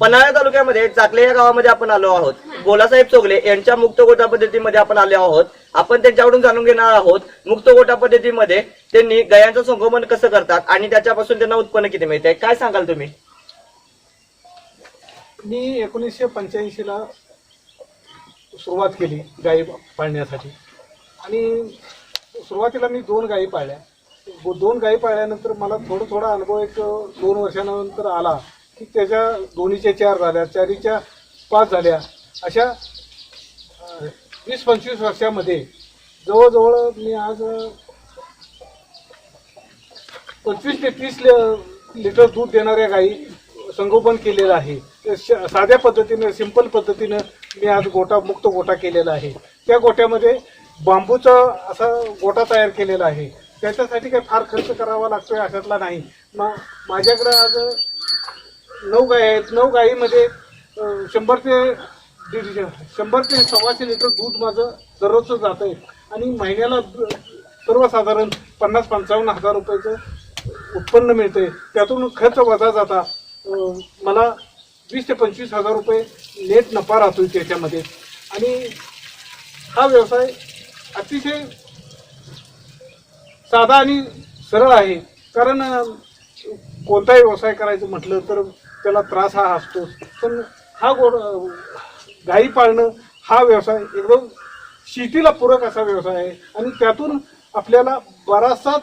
पन्हाळा तालुक्यामध्ये चाकले या गावामध्ये आपण आलो आहोत. गोलासाहेब चोगले यांच्या मुक्त गोटा पद्धतीमध्ये आपण आलो आहोत. आपण त्यांच्याकडून जाणून घेणार आहोत. मुक्त गोटा पद्धतीमध्ये त्यांनी गयांचं संगोपन कसं करतात आणि त्याच्यापासून त्यांना उत्पन्न किती मिळते काय सांगाल तुम्ही? मी एकोणीसशे पंच्याऐंशीला सुरुवात केली गायी पाळण्यासाठी. आणि सुरुवातीला मी दोन गायी पाळल्या. दोन गायी पाळल्यानंतर मला थोडं थोडा अनुभव एक दोन वर्षानंतर आला. की त्याच्या दोन्हीच्या चार झाल्या चारीच्या पाच झाल्या. अशा वीस पंचवीस वर्षामध्ये जवळजवळ मी आज पंचवीस ते तीस लि- लिटर दूध देणाऱ्या गाई संगोपन केलेलं आहे. श- साध्या पद्धतीनं सिंपल पद्धतीनं मी आज गोटा मुक्त गोटा केलेला आहे. त्या गोट्यामध्ये बांबूचा असा गोटा तयार केलेला आहे. त्याच्यासाठी काही फार खर्च करावा लागतोय अशातला नाही. मा माझ्याकडं आज नऊ गाय आहेत नऊ गायीमध्ये शंभर ते दीडशे शंभर ते सव्वाशे लिटर दूध माझं दररोजचं जात आहे. आणि महिन्याला सर्वसाधारण पन्नास पंचावन्न हजार रुपयाचं उत्पन्न मिळते त्यातून खर्च वजा जाता मला वीस ते पंचवीस हजार रुपये नेट नफा राहतो त्याच्यामध्ये. आणि हा व्यवसाय अतिशय साधा आणि सरळ आहे. कारण कोणताही व्यवसाय करायचं म्हटलं तर त्याला त्रास हा असतोच पण हा गोड गाई पाळणं हा व्यवसाय एकदम शेतीला पूरक असा व्यवसाय आहे. आणि त्यातून आपल्याला बराचसाच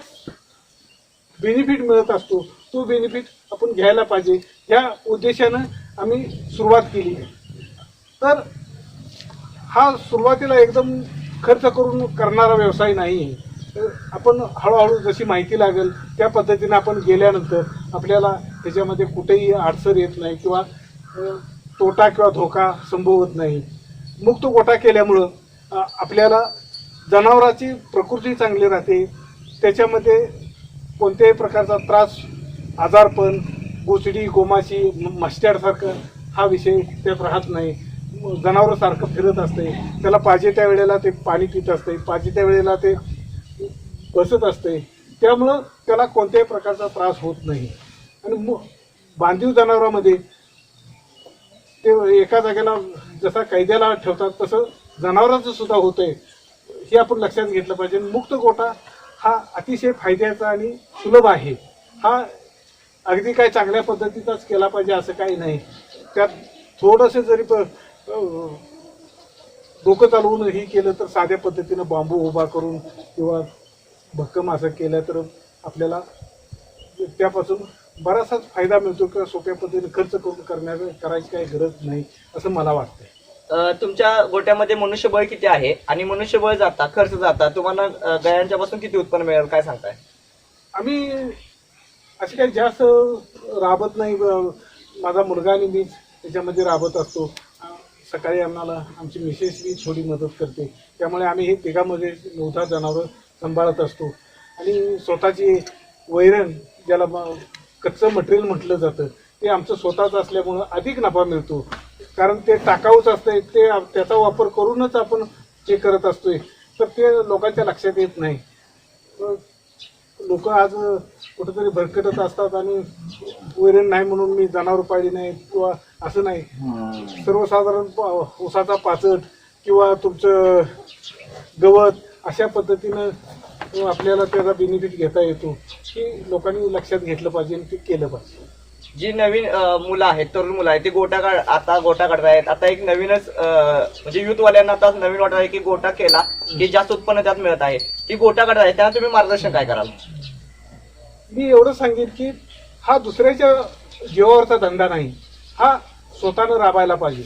बेनिफिट मिळत असतो. तो बेनिफिट आपण घ्यायला पाहिजे. या उद्देशानं आम्ही सुरुवात केली तर हा सुरुवातीला एकदम खर्च करून करणारा व्यवसाय नाही आहे. तर आपण हळूहळू जशी माहिती लागेल त्या पद्धतीने आपण गेल्यानंतर आपल्याला त्याच्यामध्ये कुठेही अडचण येत नाही किंवा तोटा किंवा धोका संभवत नाही. मुक्त गोटा केल्यामुळं आपल्याला जनावराची प्रकृती चांगली राहते. त्याच्यामध्ये कोणत्याही प्रकारचा त्रास आजारपण गोचडी गोमाशी म- मस्टॅडसारखं हा विषय त्यात राहत नाही. जनावरं सारखं फिरत असते. त्याला पाहिजे त्या वेळेला ते पाणी पित असते. पाहिजे त्या वेळेला ते बसत असते. त्यामुळं त्याला कोणत्याही प्रकारचा त्रास होत नाही. आणि मु बांधीव जनावरांमध्ये ते एका जागेला जसा कैद्याला ठेवतात तसं जनावरांचं सुद्धा होतंय. हे आपण लक्षात घेतलं पाहिजे. मुक्त गोटा हा अतिशय फायद्याचा आणि सुलभ आहे. हा अगदी काय चांगल्या पद्धतीचाच केला पाहिजे असं काही नाही. त्यात थोडंसं जरी प डोकं चालवून ही केलं तर साध्या पद्धतीनं बांबू उभा करून किंवा भक्कम असं केलं तर आपल्याला त्यापासून बराचसाच फायदा मिळतो किंवा सोप्या पद्धतीने खर्च करून करण्याचं करायची काही गरज नाही असं मला वाटतंय. अं, तुमच्या गोट्यामध्ये मनुष्यबळ किती आहे? आणि मनुष्यबळ जाता खर्च जाता तुम्हाला अं, गायांच्या पासून किती उत्पन्न मिळेल काय सांगताय? आम्ही असे काही जास्त राबत नाही. ब- माझा मुलगा आणि मी त्याच्यामध्ये राबत असतो. अं, सकाळी आम्हाला आमची मिसेस बी थोडी मदत करते. त्यामुळे आम्ही हे तिघामध्ये नवधा जनावरं सांभाळत असतो. आणि स्वतःची वैरण ज्याला म- कच्चं मटेरियल म्हटलं जातं ते आमचं स्वतःच असल्यामुळं अधिक नफा मिळतो. कारण ते टाकाऊच असतंय ते त्याचा वापर करूनच आपण हे करत असतोय तर ते लोकांच्या लक्षात येत नाही. लोक आज कुठेतरी भरकटत असतात आणि वैरण नाही म्हणून मी जनावर पाळली नाही किंवा असं नाही. सर्वसाधारण ऊसाचा पाचट किंवा तुमचं गवत अशा पद्धतीनं आपल्याला त्याचा बेनिफिट घेता येतो हे लोकांनी लक्षात घेतलं पाहिजे आणि ते केलं पाहिजे. जी नवीन अं, मुलं आहेत तरुण मुलं आहेत ते गोटा काढ आता गोटा काढतायत. आता एक नवीनच अं, म्हणजे युथवाल्यांना आता नवीन वाटत आहे की गोटा केला की जास्त उत्पन्न त्यात मिळत आहे. की गोटा काढत आहे त्यांना तुम्ही मार्गदर्शन काय कराल? मी एवढं सांगेन की हा दुसऱ्याच्या जीवावरचा धंदा नाही हा स्वतःनं राबायला पाहिजे.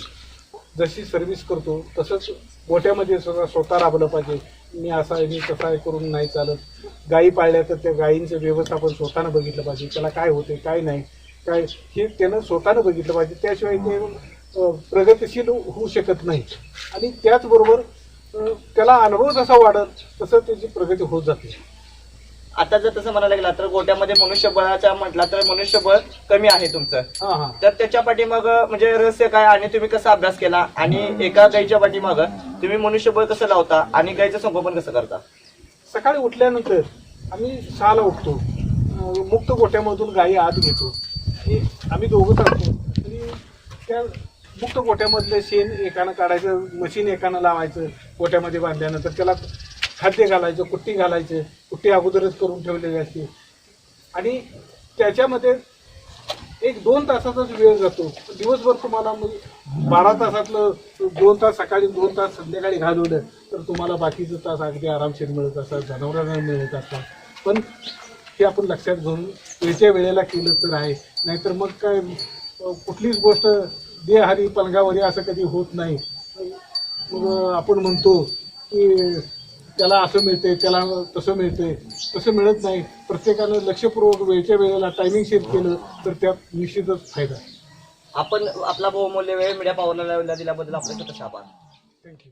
जशी सर्व्हिस करतो तसंच गोट्यामध्ये स्वतः स्वतः राबलं पाहिजे. मी असा आहे मी तसा आहे करून नाही चालत. गायी पाळल्या तर त्या गायींचं व्यवस्थापन स्वतःनं बघितलं पाहिजे. त्याला काय होते काय नाही. काय हे त्यानं स्वतःनं बघितलं पाहिजे. त्याशिवाय ते प्रगतिशील होऊ शकत नाही. आणि त्याचबरोबर त्याला अनुभव जसा वाढत तसं त्याची प्रगती होत जाते. आता जर तसं म्हणायला गेला तर गोट्यामध्ये मनुष्यबळाचा म्हटला तर मनुष्यबळ कमी आहे तुमचं. हां हां. तर त्याच्या पाठीमाग म्हणजे रहस्य काय आणि तुम्ही कसा अभ्यास केला आणि एका गाईच्या पाठीमाग तुम्ही मनुष्यबळ कसं लावता आणि गाईचं संगोपन कसं करता? सकाळी उठल्यानंतर आम्ही सहाला उठतो. अं, मुक्त गोट्यामधून गायी आत घेतो. आणि आम्ही दोघंच असतो आणि त्या मुक्त गोट्यामधलं शेण एकानं काढायचं मशीन एकानं लावायचं गोट्यामध्ये बांधल्यानंतर त्याला खाद्य घालायचं कुट्टी घालायचं कुट्टी अगोदरच करून ठेवलेली असते. आणि त्याच्यामध्ये एक दोन तासाचाच वेळ जातो. दिवसभर तुम्हाला मग बारा तासातलं दोन तास सकाळी दोन तास संध्याकाळी घालवलं तर तुम्हाला बाकीचं तास अगदी आरामशीर मिळत असतात जनावरांना मिळत असतात. पण हे आपण लक्षात घेऊन वेळच्या वेळेला केलं तर आहे. नाहीतर मग काय कुठलीच गोष्ट देहारी पलंगावरी असं कधी होत नाही. मग आपण म्हणतो की त्याला असं मिळते त्याला तसं मिळते तसं मिळत नाही. प्रत्येकानं लक्षपूर्वक वेळच्या वेळेला टायमिंग सेट केलं तर त्यात निश्चितच फायदा आहे. आपण आपला बहुमूल्य वेळ मीडिया पावरला दिल्याबद्दल आपले आभार. थँक्यू